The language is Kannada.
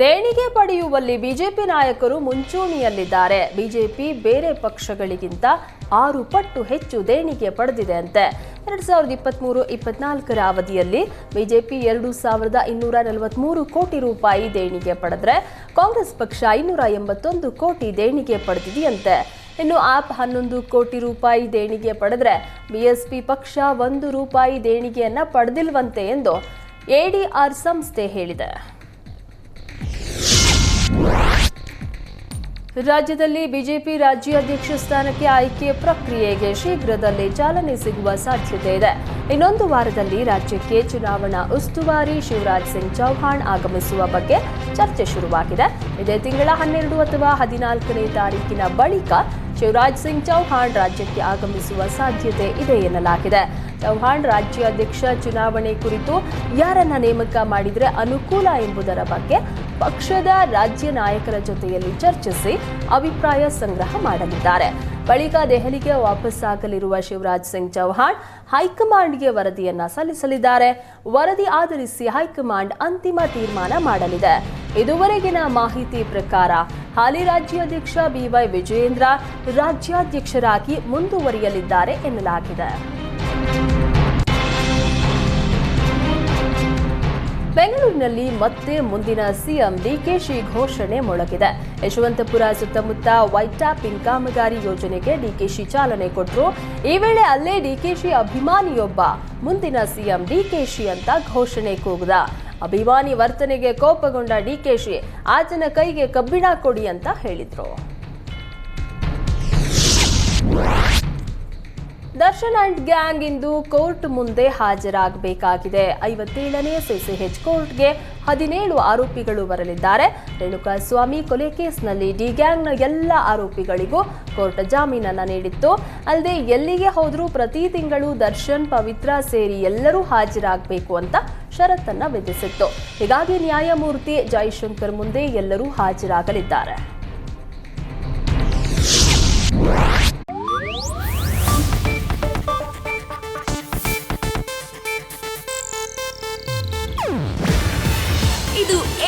ದೇಣಿಗೆ ಪಡೆಯುವಲ್ಲಿ ಬಿಜೆಪಿ ನಾಯಕರು ಮುಂಚೂಣಿಯಲ್ಲಿದ್ದಾರೆ. ಬಿಜೆಪಿ ಬೇರೆ ಪಕ್ಷಗಳಿಗಿಂತ ಆರು ಪಟ್ಟು ಹೆಚ್ಚು ದೇಣಿಗೆ ಪಡೆದಿದೆ ಅಂತೆ. ಎರಡ್ ಸಾವಿರದ ಇಪ್ಪತ್ಮೂರು, ಇಪ್ಪತ್ನಾಲ್ಕರ ಅವಧಿಯಲ್ಲಿ ಬಿಜೆಪಿ ಎರಡು ಸಾವಿರದ ಇನ್ನೂರ ನಲವತ್ಮೂರು ಕೋಟಿ ರೂಪಾಯಿ ದೇಣಿಗೆ ಪಡೆದ್ರೆ ಕಾಂಗ್ರೆಸ್ ಪಕ್ಷ ಐನೂರ ಎಂಬತ್ತೊಂದು ಕೋಟಿ ದೇಣಿಗೆ ಪಡೆದಿದೆಯಂತೆ. ಇನ್ನು ಆಪ್ ಹನ್ನೊಂದು ಕೋಟಿ ರೂಪಾಯಿ ದೇಣಿಗೆ ಪಡೆದ್ರೆ ಬಿಎಸ್ಪಿ ಪಕ್ಷ ಒಂದು ರೂಪಾಯಿ ದೇಣಿಗೆಯನ್ನ ಪಡೆದಿಲ್ವಂತೆ ಎಂದು ಎಡಿಆರ್ ಸಂಸ್ಥೆ ಹೇಳಿದೆ. ರಾಜ್ಯದಲ್ಲಿ ಬಿಜೆಪಿ ರಾಜ್ಯಾಧ್ಯಕ್ಷ ಸ್ಥಾನಕ್ಕೆ ಆಯ್ಕೆ ಪ್ರಕ್ರಿಯೆಗೆ ಶೀಘ್ರದಲ್ಲೇ ಚಾಲನೆ ಸಿಗುವ ಸಾಧ್ಯತೆ ಇದೆ. ಇನ್ನೊಂದು ವಾರದಲ್ಲಿ ರಾಜ್ಯಕ್ಕೆ ಚುನಾವಣಾ ಉಸ್ತುವಾರಿ ಶಿವರಾಜ್ ಸಿಂಗ್ ಚೌಹಾಣ್ ಆಗಮಿಸುವ ಬಗ್ಗೆ ಚರ್ಚೆ ಶುರುವಾಗಿದೆ. ಇದೇ ತಿಂಗಳ ಹನ್ನೆರಡು ಅಥವಾ ಹದಿನಾಲ್ಕನೇ ತಾರೀಕಿನ ಬಳಿಕ ಶಿವರಾಜ್ ಸಿಂಗ್ ಚೌಹಾಣ್ ರಾಜ್ಯಕ್ಕೆ ಆಗಮಿಸುವ ಸಾಧ್ಯತೆ ಇದೆ ಎನ್ನಲಾಗಿದೆ. ಚೌಹಾಣ್ ರಾಜ್ಯಾಧ್ಯಕ್ಷ ಚುನಾವಣೆ ಕುರಿತು ಯಾರನ್ನ ನೇಮಕ ಮಾಡಿದರೆ ಅನುಕೂಲ ಎಂಬುದರ ಬಗ್ಗೆ ಪಕ್ಷದ ರಾಜ್ಯ ನಾಯಕರ ಜೊತೆಯಲ್ಲಿ ಚರ್ಚಿಸಿ ಅಭಿಪ್ರಾಯ ಸಂಗ್ರಹ ಮಾಡಲಿದ್ದಾರೆ. ಬಳಿಕ ದೆಹಲಿಗೆ ವಾಪಸ್ಸಾಗಲಿರುವ ಶಿವರಾಜ್ ಸಿಂಗ್ ಚೌಹಾಣ್ ಹೈಕಮಾಂಡ್ಗೆ ವರದಿಯನ್ನ ಸಲ್ಲಿಸಲಿದ್ದಾರೆ. ವರದಿ ಆಧರಿಸಿ ಹೈಕಮಾಂಡ್ ಅಂತಿಮ ತೀರ್ಮಾನ ಮಾಡಲಿದೆ. ಇದುವರೆಗಿನ ಮಾಹಿತಿ ಪ್ರಕಾರ ಹಾಲಿ ರಾಜ್ಯಾಧ್ಯಕ್ಷ ಬಿವೈ ವಿಜಯೇಂದ್ರ ರಾಜ್ಯಾಧ್ಯಕ್ಷರಾಗಿ ಮುಂದುವರಿಯಲಿದ್ದಾರೆ ಎನ್ನಲಾಗಿದೆ. ಬೆಂಗಳೂರಿನಲ್ಲಿ ಮತ್ತೆ ಮುಂದಿನ ಸಿಎಂ ಡಿಕೆಶಿ ಘೋಷಣೆ ಮೊಳಗಿದೆ. ಯಶವಂತಪುರ ಸುತ್ತಮುತ್ತ ವೈಟ್ ಟ್ಯಾಪಿಂಗ್ ಕಾಮಗಾರಿ ಯೋಜನೆಗೆ ಡಿಕೆಶಿ ಚಾಲನೆ ಕೊಟ್ಟರು ಈ ವೇಳೆ ಅಲ್ಲೇ ಡಿಕೆಶಿ ಅಭಿಮಾನಿಯೊಬ್ಬ ಮುಂದಿನ ಸಿಎಂ ಡಿಕೆಶಿ ಅಂತ ಘೋಷಣೆ ಕೂಗಿದ. ಅಭಿಮಾನಿ ವರ್ತನೆಗೆ ಕೋಪಗೊಂಡ ಡಿಕೆಶಿ ಆತನ ಕೈಗೆ ಕಬ್ಬಿಣ ಕೊಡಿ ಅಂತ ಹೇಳಿದ್ರು. ದರ್ಶನ್ ಅಂಡ್ ಗ್ಯಾಂಗ್ ಇಂದು ಕೋರ್ಟ್ ಮುಂದೆ ಹಾಜರಾಗಬೇಕಾಗಿದೆ. ಐವತ್ತೇಳನೇ ಸಿಸಿಎಚ್ ಕೋರ್ಟ್ಗೆ ಹದಿನೇಳು ಆರೋಪಿಗಳು ಬರಲಿದ್ದಾರೆ. ರೇಣುಕಾಸ್ವಾಮಿ ಕೊಲೆ ಕೇಸ್ನಲ್ಲಿ ಡಿ ಗ್ಯಾಂಗ್ನ ಎಲ್ಲ ಆರೋಪಿಗಳಿಗೂ ಕೋರ್ಟ್ ಜಾಮೀನನ್ನು ನೀಡಿತ್ತು. ಅಲ್ಲದೆ ಎಲ್ಲಿಗೆ ಹೋದರೂ ಪ್ರತಿ ತಿಂಗಳು ದರ್ಶನ್, ಪವಿತ್ರ ಸೇರಿ ಎಲ್ಲರೂ ಹಾಜರಾಗಬೇಕು ಅಂತ ಷರತ್ತನ್ನು ವಿಧಿಸಿತ್ತು. ಹೀಗಾಗಿ ನ್ಯಾಯಮೂರ್ತಿ ಜೈಶಂಕರ್ ಮುಂದೆ ಎಲ್ಲರೂ ಹಾಜರಾಗಲಿದ್ದಾರೆ.